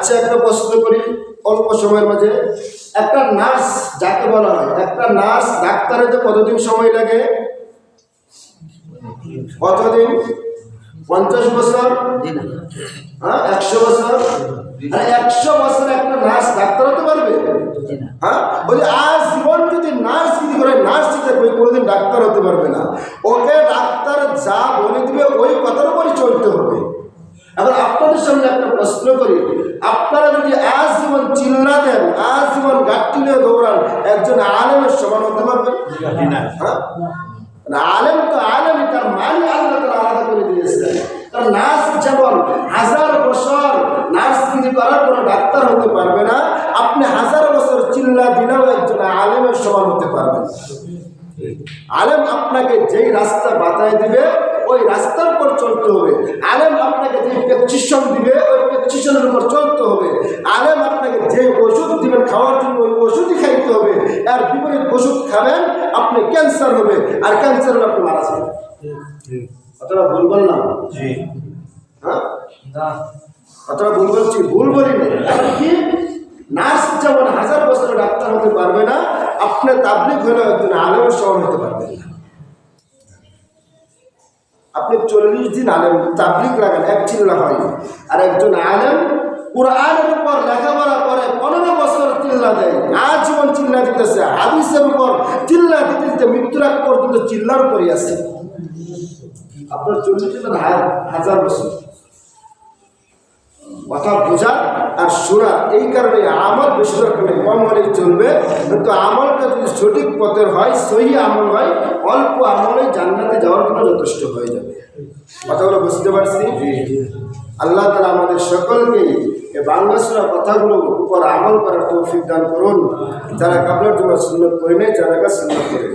আচ্ছা একটা প্রশ্ন করি। অল্প সময়ের মাঝে একটা নার্স, যাকে বলা হয়, একটা নার্স ডাক্তারের তো কতদিন সময় লাগে? কতদিন? পঞ্চাশ বছর? হ্যাঁ একশো বছর? একশো বছর একটা নার্স ডাক্তার হতে পারবে। হ্যাঁ বলি জীবন যদি নার্স যদি করে, নার্স ওই কোনোদিন ডাক্তার হতে পারবে না। ওকে ডাক্তার যা বলে দিবে, ওই কথার উপরই চলতে হবে। এখন আপনাদের সামনে প্রশ্ন করি আপনারা যদি আজ জীবন চিল্লা দেন আজ জীবন গাঠটি নিয়ে দৌড়ান একজন আলেমের সমান হতে পারবেন? হ্যাঁ? না, আলেম তো আলেমই তার মানি আল্লাহ তারা আলাদা করে দিয়েছে। তার নার্স যেমন হাজার বছর নার্স যদি করার কোনো ডাক্তার হতে পারবে না আপনি হাজার বছর চিল্লা দিলেও একজন আলেমের সমান হতে পারবেন আলেম আপনাকে যেই রাস্তা বাতায় দিবে ওই রাস্তার উপর চলতে হবে। আলেম আপনাকে যে প্রেসক্রিপশন দিবে ওই প্রেসক্রিপশনের উপর চলতে হবে। আলেম আপনাকে যে ওষুধ দিবেন খাওয়ার জন্য ওই ওষুধই খাইতে হবে। আর বিপরীত ওষুধ খাবেন আপনি ক্যান্সার হবে। আর ক্যান্সার হলে আপনি মারা যাবেন। অতটা ভুল বললাম? হ্যাঁ? অতটা ভুল বলছি? ভুল বলিনি। কি নার্স যেমন হাজার বছরের ডাক্তার হতে পারবে না আপনি তাবলিক হলে একজন আলেমের সমান হতে পারবেন না। আপনি চল্লিশ দিন আলেম তাবলিক লাগান এক চিল্লা হয়। আর একজন আলেম কোরআনের উপর লেখাপড়া করে পনেরো বছর চিল্লা দেয়, আজীবন চিল্লা দিতেছে, হাদিসের উপর চিল্লা দিতে দিতে মৃত্যুর আগ পর্যন্ত চিল্লার উপরই আছে। আপনার চল্লিশ দিন হাজার বছর। কথা বোঝা আর শোনা, এই কারণে আমল বেশি হলেই চলবে। কিন্তু আমলটা যদি সঠিক পথের হয় সহি আমল হয় অল্প আমলে জান্নাতে যাওয়ার জন্য যথেষ্ট হয়ে যাবে। কথাগুলো বুঝতে পারছি? আল্লাহ তালা আমাদের সকলকে এই বাংলা কথাগুলো কথাগুলোর উপর আমল করার তৌফিক দান করুন। যারা কাবলার জন্য সুন্নত করে নেই যারা সুন্দর করে